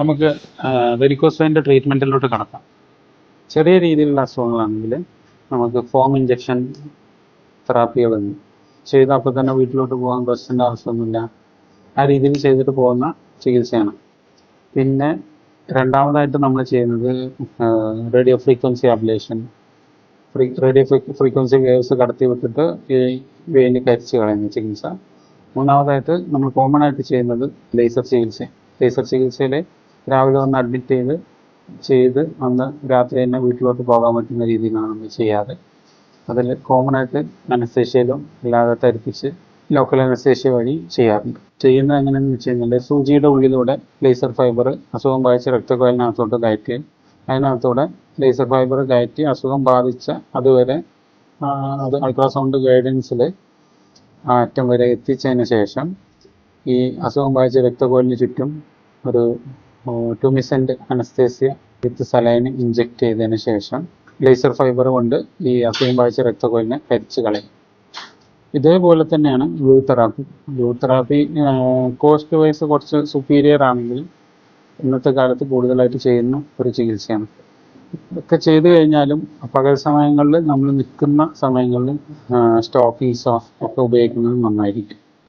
നമുക്ക് വെരിക്കോസൈന്റെ ട്രീറ്റ്മെന്റിലോട്ട് കടക്കാം. ചെറിയ രീതിയിലുള്ള അസുഖങ്ങളാണെങ്കിൽ നമുക്ക് ഫോം ഇഞ്ചക്ഷൻ തെറാപ്പികളുണ്ട് ചെയ്ത് അപ്പോൾ തന്നെ വീട്ടിലോട്ട് പോകാൻ ബസ്സിന്റെ ആവശ്യമൊന്നുമില്ല. ആ രീതിയിൽ ചെയ്തിട്ട് പോകുന്ന ചികിത്സയാണ്. പിന്നെ രണ്ടാമതായിട്ട് നമ്മൾ ചെയ്യുന്നത് radio frequency ablation free radio frequency waves കടത്തി വിട്ടിട്ട് ഈ വെയിന് കരിച്ച് കളയുന്ന ചികിത്സ. മൂന്നാമതായിട്ട് നമ്മൾ കോമൺ ആയിട്ട് ചെയ്യുന്നത് ലേസർ ചികിത്സ ലേസർ ചികിത്സയിൽ രാവിലെ വന്ന് അഡ്മിറ്റ് ചെയ്ത് ചെയ്ത് അന്ന് രാത്രി തന്നെ വീട്ടിലോട്ട് പോകാൻ പറ്റുന്ന രീതിയിലാണ് നമ്മൾ ചെയ്യാറ്. അതിൽ കോമൺ ആയിട്ട് അനസ്തേഷ്യയിലും അല്ലാതെ തരിപ്പിച്ച് ലോക്കൽ അനസ്തേഷ്യ വഴി ചെയ്യാറുണ്ട്. ചെയ്യുന്നത് എങ്ങനെയാണെന്ന് വെച്ച് കഴിഞ്ഞാൽ സൂചിയുടെ ഉള്ളിലൂടെ ലേസർ ഫൈബർ അസുഖം ബാധിച്ച രക്തക്കുഴലിനകത്തോട്ട് കയറ്റി അതിനകത്തൂടെ ലേസർ ഫൈബർ കയറ്റി അസുഖം ബാധിച്ച അതുവരെ അത് അൾട്രാസൗണ്ട് ഗൈഡൻസിൽ ആ അറ്റം വരെ എത്തിച്ചതിന് ശേഷം ഈ അസുഖം ബാധിച്ച രക്തക്കുഴലിന് ചുറ്റും ഒരു ട്യൂമിസെന്റ് അനസ്തേസ്യ വിത്ത് സലൈൻ ഇഞ്ചെക്ട് ചെയ്തതിന് ശേഷം ലേസർ ഫൈബർ കൊണ്ട് ഈ അസുഖം ബാധിച്ച രക്തക്കൊലിനെ കരിച്ച് കളയും. ഇതേപോലെ തന്നെയാണ് blue therapy blue therapy cost wise കുറച്ച് സുപ്പീരിയർ ആണെങ്കിൽ ഇന്നത്തെ കാലത്ത് കൂടുതലായിട്ട് ചെയ്യുന്ന ഒരു ചികിത്സയാണ്. ഇതൊക്കെ ചെയ്തു കഴിഞ്ഞാലും പകൽ സമയങ്ങളിൽ നമ്മൾ നിൽക്കുന്ന സമയങ്ങളിൽ സ്റ്റോക്കീസോ ഒക്കെ ഉപയോഗിക്കുന്നത് നന്നായിരിക്കും.